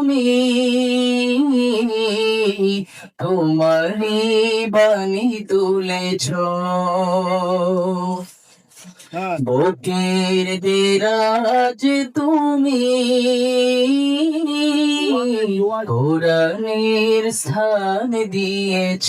তুমি তোমারই বাণী তুলেছ। বুকের দেরাজ তুমি কোরআনের স্থান দিয়েছ।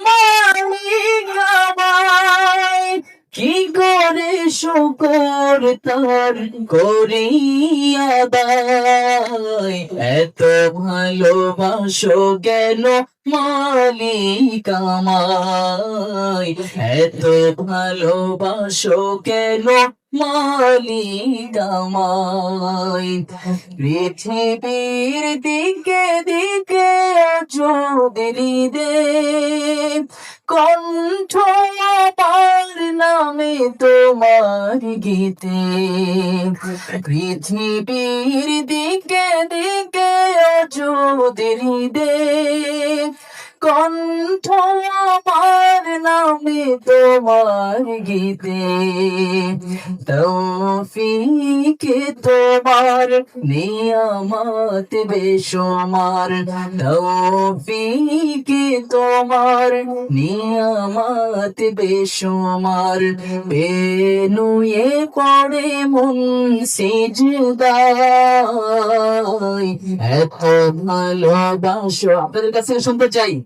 মালিক আমায় কি করে শুকর তার করিয়া দায়? এত ভালোবাসো কেন মালিক আমায়? এত ভালোবাসো কেন মালিক আমায়? পৃথিবীর দিকে দিকে যদি দে কণ্ঠ আমার নামে তোমার গীতে। পৃথিবীর দিকে দিকে যদি দে কণ্ঠ আমার নামে তোমার গীতে। তৌফিক তোমার, নিয়ামত বেশমার তৌফিক তোমার, নিয়ামত বেশমার বেনুয়ে পড়ে মন সিজদায়। এত ভালোবাসো। আপনাদের কাছে শুনতে চাই।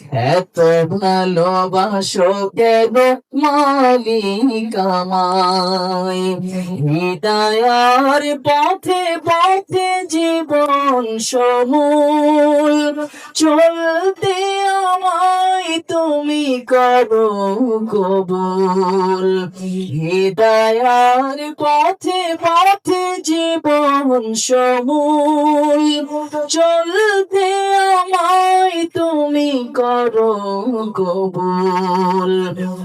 এত ভালোবাসো কেন মালিক হৃদয়ার পথে পথে জীবন সমূল। চলতে আমায় তুমি করো কবুল। হৃদয়ার পথে পথে জীবন সমূল চলতে আমায় তুমি করো কবুল।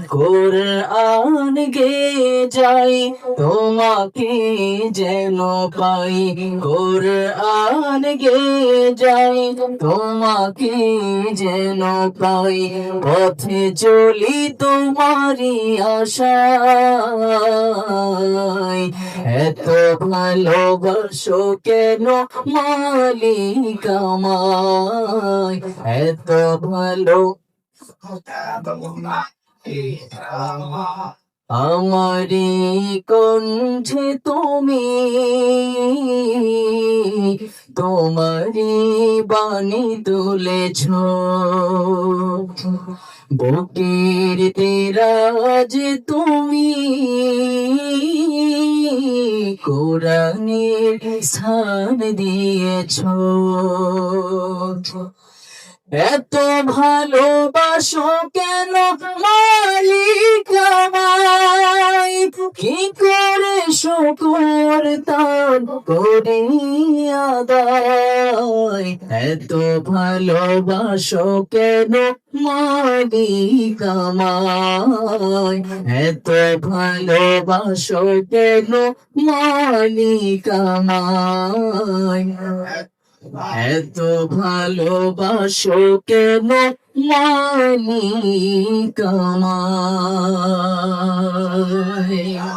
কোরআন গে যাই তোমাকে যেন পাই? কোরআন গে যাই তোমাকে যেন পাই? পথে চলি তোমারি আশায়। এত ভালোবাসো কেন মালিক আমায় এত ভালো আমারি কণ্ঠে তুমি তোমারি বাণী তুলেছ। বুকের তেরাজ তুমি কোরআনের স্থান দিয়েছ। এত ভালোবাসো কেন মালিক কি করে শুকুর তান করিয়া এত ভালোবাসো কেন? মালিক আমায়। এত ভালোবাসো কেন? মালিক আমায়। এত ভালোবাসো কেন? মালিক আমার